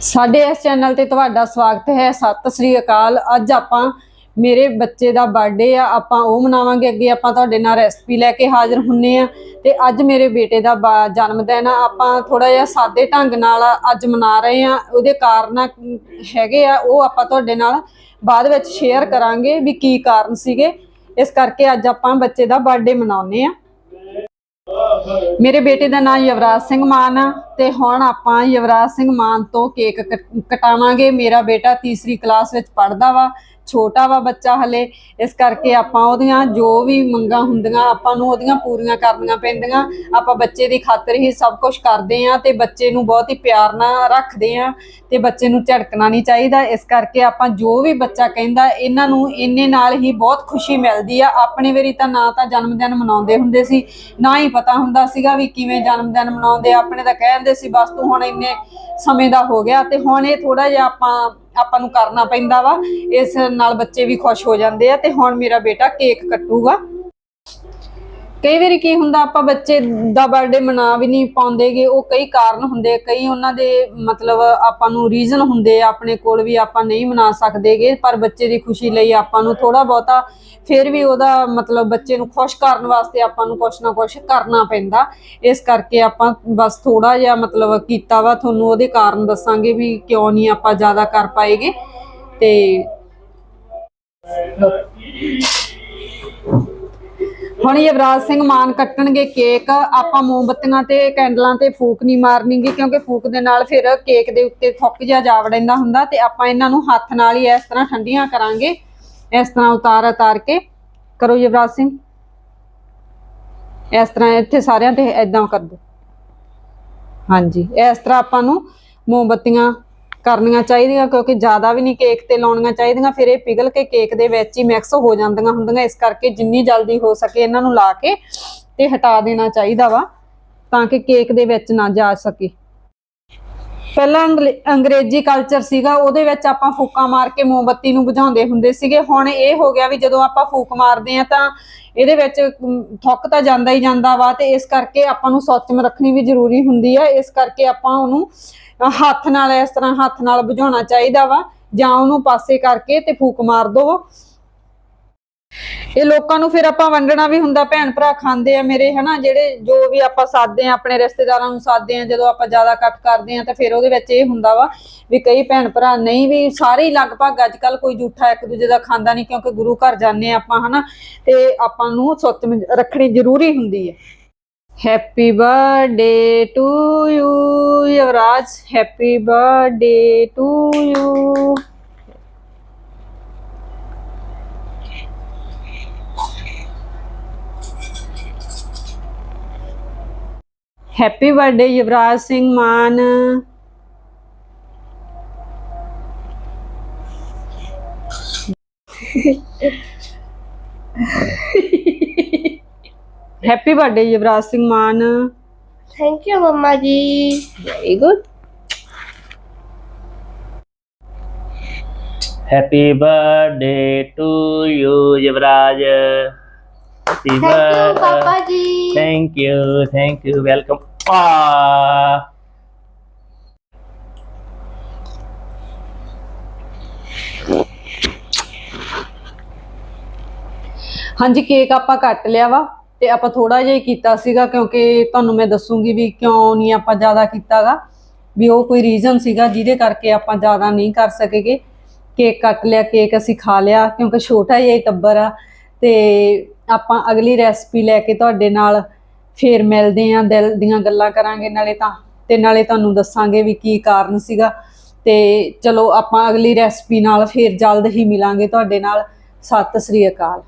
ਸਾਡੇ ਇਸ ਚੈਨਲ ਤੇ ਤੁਹਾਡਾ ਸਵਾਗਤ ਹੈ। ਸਤਿ ਸ੍ਰੀ ਅਕਾਲ। ਅੱਜ ਆਪਾਂ ਮੇਰੇ ਬੱਚੇ ਦਾ ਬਰਥਡੇ ਆ। ਆਪਾਂ ਉਹ ਮਨਾਵਾਂਗੇ। ਅੱਗੇ ਆਪਾਂ ਤੁਹਾਡੇ ਨਾਲ ਰੈਸਪੀ ਲੈ ਕੇ ਹਾਜ਼ਰ ਹੁੰਨੇ ਆ। ਤੇ ਅੱਜ ਮੇਰੇ ਬੇਟੇ ਦਾ ਬਾ- ਜਨਮ ਦਿਨ ਆ। ਆਪਾਂ ਥੋੜਾ ਜਿਹਾ ਸਾਦੇ ਢੰਗ ਨਾਲ ਅੱਜ ਮਨਾ ਰਹੇ ਆ। ਉਹਦੇ ਕਾਰਨ ਹੈਗੇ ਆ। ਉਹ ਆਪਾਂ ਤੁਹਾਡੇ ਨਾਲ ਬਾਅਦ ਵਿੱਚ ਸ਼ੇਅਰ ਕਰਾਂਗੇ ਵੀ ਕੀ ਕਾਰਨ ਸੀਗੇ। ਇਸ ਕਰਕੇ ਅੱਜ ਆਪਾਂ ਬੱਚੇ ਦਾ ਬਰਥਡੇ ਮਨਾਉਂਦੇ ਆ। ਮੇਰੇ ਬੇਟੇ ਦਾ ਨਾਮ ਯਵਰਾਜ ਸਿੰਘ ਮਾਨ ਆ ਤੇ ਹੁਣ ਆਪਾਂ ਯਵਰਾਜ ਸਿੰਘ ਮਾਨ ਤੋਂ ਕੇਕ ਕੱਟ- ਕਟਾਵਾਂਗੇ। ਮੇਰਾ ਬੇਟਾ ਤੀਸਰੀ ਕਲਾਸ ਵਿੱਚ ਪੜ੍ਹਦਾ ਵਾ ਛੋਟਾ ਵਾ ਬੱਚਾ ਹਲੇ, ਇਸ ਕਰਕੇ ਆਪਾਂ ਉਹਦੀਆਂ ਜੋ ਵੀ ਮੰਗਾਂ ਹੁੰਦੀਆਂ, ਆਪਾਂ ਨੂੰ ਉਹਦੀਆਂ ਪੂਰੀਆਂ ਕਰਨੀਆਂ ਪੈਂਦੀਆਂ। ਆਪਾਂ ਬੱਚੇ ਦੀ ਖਾਤਰ ਹੀ ਸਭ ਕੁਝ ਕਰਦੇ ਆ ਤੇ ਬੱਚੇ ਨੂੰ ਬਹੁਤ ਹੀ ਪਿਆਰ ਨਾਲ ਰੱਖਦੇ ਆ ਤੇ ਬੱਚੇ ਨੂੰ ਝੜਕਣਾ ਨਹੀਂ ਚਾਹੀਦਾ। ਇਸ ਕਰਕੇ ਆਪਾਂ ਜੋ ਵੀ ਬੱਚਾ ਕਹਿੰਦਾ, ਇਹਨਾਂ ਨੂੰ ਇੰਨੇ ਨਾਲ ਹੀ ਬਹੁਤ ਖੁਸ਼ੀ ਮਿਲਦੀ ਆ। ਆਪਣੇ ਵੇਰੀ ਤਾਂ ਨਾ ਤਾਂ ਜਨਮ ਦਿਨ ਮਨਾਉਂਦੇ ਹੁੰਦੇ ਸੀ, ਨਾ ਹੀ ਪਤਾ ਹੁੰਦਾ ਸੀਗਾ ਵੀ ਕਿਵੇਂ ਜਨਮ ਦਿਨ ਮਨਾਉਂਦੇ ਆਪਣੇ ਤਾਂ ਕਹਿੰਦੇ ਸੀ, ਬਸ ਤੂੰ ਹੁਣ ਇੰਨੇ ਸਮੇਂ ਦਾ ਹੋ ਗਿਆ ਤੇ ਹੁਣ ਇਹ ਥੋੜਾ ਜਿਹਾ ਆਪਾਂ ਆਪਾਂ ਨੂੰ ਕਰਨਾ ਪੈਂਦਾ ਵਾ। ਇਸ ਨਾਲ ਬੱਚੇ ਵੀ ਖੁਸ਼ ਹੋ ਜਾਂਦੇ ਆ ਤੇ ਹੁਣ ਮੇਰਾ ਬੇਟਾ ਕੇਕ ਕੱਟੂਗਾ। ਕਈ ਵਾਰੀ ਕੀ ਹੁੰਦਾ, ਆਪਾਂ ਬੱਚੇ ਦਾ ਬਰਥਡੇ ਮਨਾ ਵੀ ਨਹੀਂ ਪਾਉਂਦੇਗੇ ਉਹ ਕਈ ਕਾਰਨ ਹੁੰਦੇ ਕਈ ਉਹਨਾਂ ਦੇ ਮਤਲਬ ਆਪਾਂ ਨੂੰ ਰੀਜ਼ਨ ਹੁੰਦੇ ਆਪਣੇ ਕੋਲ ਵੀ ਆਪਾਂ ਨਹੀਂ ਮਨਾ ਸਕਦੇਗੇ ਪਰ ਬੱਚੇ ਦੀ ਖੁਸ਼ੀ ਲਈ ਆਪਾਂ ਨੂੰ ਥੋੜਾ ਬਹੁਤਾ ਫਿਰ ਵੀ ਉਹਦਾ ਮਤਲਬ ਬੱਚੇ ਨੂੰ ਖੁਸ਼ ਕਰਨ ਵਾਸਤੇ ਆਪਾਂ ਨੂੰ ਕੁਛ ਨਾ ਕੁਛ ਕਰਨਾ ਪੈਂਦਾ। ਇਸ ਕਰਕੇ ਆਪਾਂ ਬਸ ਥੋੜਾ ਜਿਹਾ ਮਤਲਬ ਕੀਤਾ ਵਾ, ਤੁਹਾਨੂੰ ਉਹਦੇ ਕਾਰਨ ਦੱਸਾਂਗੇ ਵੀ ਕਿਉਂ ਨਹੀਂ ਆਪਾਂ ਜ਼ਿਆਦਾ ਕਰ ਪਾਏਗੇ ਤੇ ਹੁਣ ਯਵਰਾਜ ਸਿੰਘ ਮਾਨ ਕੱਟਣਗੇ ਕੇਕ, ਆਪਾਂ ਮੋਮਬੱਤੀਆਂ ਤੇ ਕੈਂਡਲਾਂ ਤੇ ਫੂਕ ਨਹੀਂ ਮਾਰਨੀਗੀ ਕਿਉਂਕਿ ਫੂਕ ਦੇ ਨਾਲ ਫਿਰ ਕੇਕ ਦੇ ਉੱਤੇ ਥੁੱਕ ਜਿਹਾ ਜਾ ਵੜਦਾ ਹੁੰਦਾ ਤੇ ਆਪਾਂ ਇਹਨਾਂ ਨੂੰ ਹੱਥ ਨਾਲ ਹੀ ਇਸ ਤਰ੍ਹਾਂ ਠੰਡੀਆਂ ਕਰਾਂਗੇ, ਇਸ ਤਰ੍ਹਾਂ ਉਤਾਰ ਉਤਾਰ ਕੇ। ਕਰੋ ਯਵਰਾਜ ਸਿੰਘ। ਇਸ ਤਰ੍ਹਾਂ ਇੱਥੇ ਸਾਰਿਆਂ ਤੇ ਐਦਾਂ ਕਰ ਦੋ। ਹਾਂਜੀ, ਇਸ ਤਰ੍ਹਾਂ ਆਪਾਂ ਨੂੰ ਮੋਮਬੱਤੀਆਂ ਕਰਨੀਆਂ ਚਾਹੀਦੀਆਂ ਕਿਉਂਕਿ ਜ਼ਿਆਦਾ ਵੀ ਨਹੀਂ ਕੇਕ ਤੇ ਲਾਉਣੀਆਂ ਚਾਹੀਦੀਆਂ, ਫਿਰ ਇਹ ਪਿਘਲ ਕੇ ਕੇਕ ਦੇ ਵਿੱਚ ਹੀ ਮਿਕਸ ਹੋ ਜਾਂਦੀਆਂ ਹੁੰਦੀਆਂ, ਇਸ ਕਰਕੇ ਜਿੰਨੀ ਜਲਦੀ ਹੋ ਸਕੇ ਇਹਨਾਂ ਨੂੰ ਲਾ ਕੇ ਤੇ ਹਟਾ ਦੇਣਾ ਚਾਹੀਦਾ ਵਾ ਤਾਂ ਕਿ ਕੇਕ ਦੇ ਵਿੱਚ ਨਾ ਜਾ ਸਕੇ। ਪਹਿਲਾਂ ਅੰਗਲੇ- ਅੰਗਰੇਜ਼ੀ ਕਲਚਰ ਸੀਗਾ ਉਹਦੇ ਵਿੱਚ ਆਪਾਂ ਫੂਕਾਂ ਮਾਰ ਕੇ ਮੋਮਬੱਤੀ ਨੂੰ ਬੁਝਾਉਂਦੇ ਹੁੰਦੇ ਸੀਗੇ। ਹੁਣ ਇਹ ਹੋ ਗਿਆ ਵੀ ਜਦੋਂ ਆਪਾਂ ਫੂਕ ਮਾਰਦੇ ਆ ਤਾਂ ਇਹਦੇ ਵਿੱਚ ਅਮ, ਥੁੱਕ ਤਾਂ ਜਾਂਦਾ ਹੀ ਜਾਂਦਾ ਵਾ ਤੇ ਇਸ ਕਰਕੇ ਆਪਾਂ ਨੂੰ ਸੌਚਮ ਰੱਖਣੀ ਵੀ ਜ਼ਰੂਰੀ ਹੁੰਦੀ ਆ। ਇਸ ਕਰਕੇ ਆਪਾਂ ਉਹਨੂੰ ਅ, ਹੱਥ ਨਾਲ ਇਸ ਤਰ੍ਹਾਂ ਹੱਥ ਨਾਲ ਬੁਝਾਉਣਾ ਚਾਹੀਦਾ ਵਾ ਜਾਂ ਉਹਨੂੰ ਪਾਸੇ ਕਰਕੇ ਤੇ ਫੂਕ ਮਾਰ ਦੋ। ਇਹ ਲੋਕਾਂ ਨੂੰ ਫਿਰ ਆਪਾਂ ਵੰਡਣਾ ਵੀ ਹੁੰਦਾ, ਭੈਣ ਭਰਾ ਖਾਂਦੇ ਆ ਮੇਰੇ, ਹਨਾ? ਜਿਹੜੇ ਜੋ ਵੀ ਆਪਾਂ ਸਾਦੇ ਆ, ਆਪਣੇ ਰਿਸ਼ਤੇਦਾਰਾਂ ਨੂੰ ਸਾਦੇ ਆ, ਜਦੋਂ ਆਪਾਂ ਜ਼ਿਆਦਾ ਕੱਟ ਕਰਦੇ ਆ ਤਾਂ ਫਿਰ ਉਹਦੇ ਵਿੱਚ ਇਹ ਹੁੰਦਾ ਵਾ ਵੀ ਕਈ ਭੈਣ ਭਰਾ ਨਹੀਂ ਵੀ ਸਾਰੇ ਹੀ ਲਗਭਗ ਅੱਜ ਕੱਲ ਕੋਈ ਜੂਠਾ ਇੱਕ ਦੂਜੇ ਦਾ ਖਾਂਦਾ ਨਹੀਂ ਕਿਉਂਕਿ ਗੁਰੂ ਘਰ ਜਾਂਦੇ ਆ ਆਪਾਂ, ਹਨਾ? ਤੇ ਆਪਾਂ ਨੂੰ ਸੁੱਚ ਰੱਖਣੀ ਜ਼ਰੂਰੀ ਹੁੰਦੀ ਹੈ। Happy birthday to you Yuvraj. Happy birthday to you happy birthday Yuvraj Singh Mann happy birthday Yuvraj Singh Mann thank you ਮਮਾ ਜੀ very good happy birthday to you Yuvraj happy birthday ਪਾਪਾ ਜੀ birthday. जी Thank you, thank you, ਹਾਂਜੀ cake ਆਪਾਂ cut ਲਿਆ ਵਾ ਤੇ ਆਪਾਂ ਥੋੜਾ ਜਿਹਾ ਕੀਤਾ ਸੀਗਾ ਕਿਉਂਕਿ ਤੁਹਾਨੂੰ ਮੈਂ ਦੱਸੂਗੀ ਵੀ ਕਿਉਂ ਨਹੀਂ ਆਪਾਂ ਜ਼ਿਆਦਾ ਕੀਤਾਗਾ ਵੀ ਉਹ ਕੋਈ ਰੀਜ਼ਨ ਸੀਗਾ ਜਿਹਦੇ ਕਰਕੇ ਆਪਾਂ ਜ਼ਿਆਦਾ ਨਹੀਂ ਕਰ ਸਕੇਗੇ ਕੇਕ ਕੱਟ ਲਿਆ ਕੇਕ ਅਸੀਂ ਖਾ ਲਿਆ ਕਿਉਂਕਿ ਛੋਟਾ ਜਿਹਾ ਹੀ ਟੱਬਰ ਆ ਤੇ ਆਪਾਂ ਅਗਲੀ ਰੈਸਪੀ ਲੈ ਕੇ ਤੁਹਾਡੇ ਨਾਲ ਫੇਰ ਮਿਲਦੇ ਆਂ ਦਿਲ ਦੀਆਂ ਗੱਲਾਂ ਕਰਾਂਗੇ ਨਾਲੇ ਤਾਂ, ਤੇ ਨਾਲੇ ਤੁਹਾਨੂੰ ਦੱਸਾਂਗੇ ਵੀ ਕੀ ਕਾਰਨ ਸੀਗਾ। ਤੇ ਚਲੋ ਆਪਾਂ ਅਗਲੀ ਰੈਸਪੀ ਨਾਲ ਫੇਰ ਜਲਦ ਹੀ ਮਿਲਾਂਗੇ ਤੁਹਾਡੇ ਨਾਲ। ਸਤਿ ਸ੍ਰੀ ਅਕਾਲ।